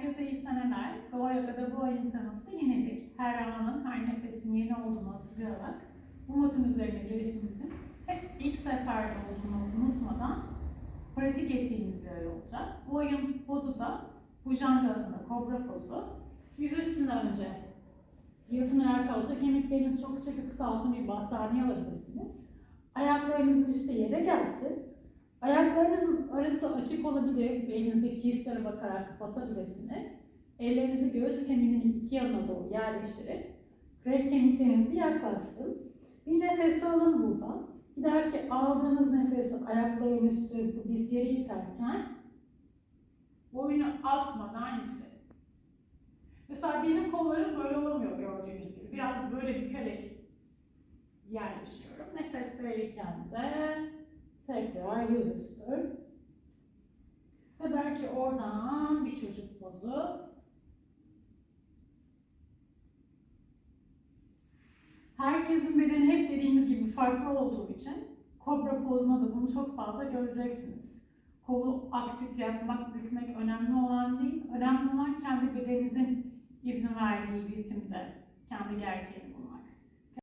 Herkese iyi seneler. Doğa Yoga'da bu ayın teması yenilik. Her anın, her nefesin yeni olduğunu hatırlayarak bu matın üzerine gelişimizin hep ilk seferde olduğunu unutmadan pratik ettiğimiz bir ay olacak. Bu ayın pozu da Bhujangasana, kobra pozu. Yüzüstüne önce yatın ayağa kalacak. Kemiklerinizi çok sıkı kısaltın bir battaniye alabilirsiniz. Ayaklarınızın üstü yere gelsin. Ayaklarınızın arası açık olabilir ve hislere bakarak kapatabilirsiniz. Ellerinizi göğüs kemiğinin iki yanına doğru yerleştirip kürek kemikleriniz bir yaklaşsın. Bir nefes alın buradan. Bir dahaki aldığınız nefesi ayakların üstü bu diz yeri iterken boynu atmadan yükselin. Mesela benim kollarım böyle olamıyor gördüğünüz gibi. Biraz böyle bükerek yerleşiyorum. Nefes verirken de tekrar yüzüstü. Ve belki oradan bir çocuk pozu. Herkesin bedeni hep dediğimiz gibi farklı olduğu için kobra pozuna da bunu çok fazla göreceksiniz. Kolu aktif yapmak, bükmek önemli olan değil. Önemli olan kendi bedeninizin izin verdiği ritimde kendi gerçeğini